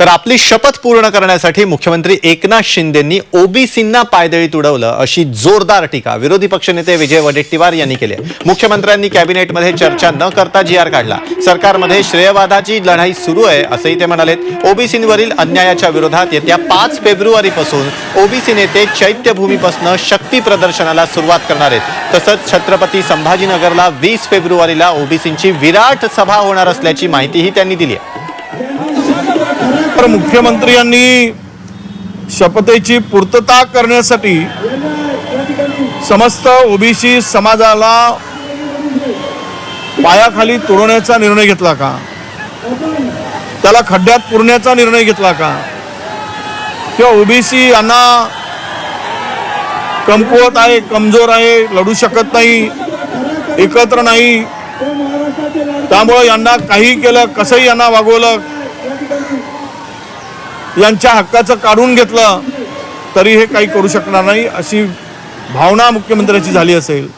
तर आपली शपथ पूर्ण करण्यासाठी मुख्यमंत्री एकनाथ शिंदेंनी ओबीसींना पायदळी तुडवलं अशी जोरदार टीका विरोधी पक्षनेते विजय वडेट्टीवार यांनी केली मुख्यमंत्र्यांनी कॅबिनेटमध्ये चर्चा न करता जी आर काढला. सरकारमध्ये श्रेयवादाची लढाई सुरू आहे असंही ते म्हणालेत. ओबीसींवरील अन्यायाच्या विरोधात येत्या पाच फेब्रुवारीपासून ओबीसी नेते चैत्यभूमीपासून शक्ती प्रदर्शनाला सुरुवात करणार आहेत. तसंच छत्रपती संभाजीनगरला वीस फेब्रुवारीला ओबीसींची विराट सभा होणार असल्याची माहितीही त्यांनी दिली आहे. मुख्यमंत्र्यांनी मुख्यमंत्री यांनी शपथेची पूर्तता करण्यासाठी समस्त ओबीसी समाजाला पायाखाली तोडण्याचा निर्णय घेतला का? त्याला खड्ड्यात पुरण्याचा निर्णय घेतला का? किंवा ओबीसी यांना कमकुवत आहे कमजोर आहे लढू शकत नाही एकत्र नाही त्यामुळं यांना काही केलं कसंही यांना वागवलं यांच्या हक्काचं काढून घेतलं तरी हे काही करू शकणार नाही अशी भावना मुख्यमंत्र्याची झाली असेल.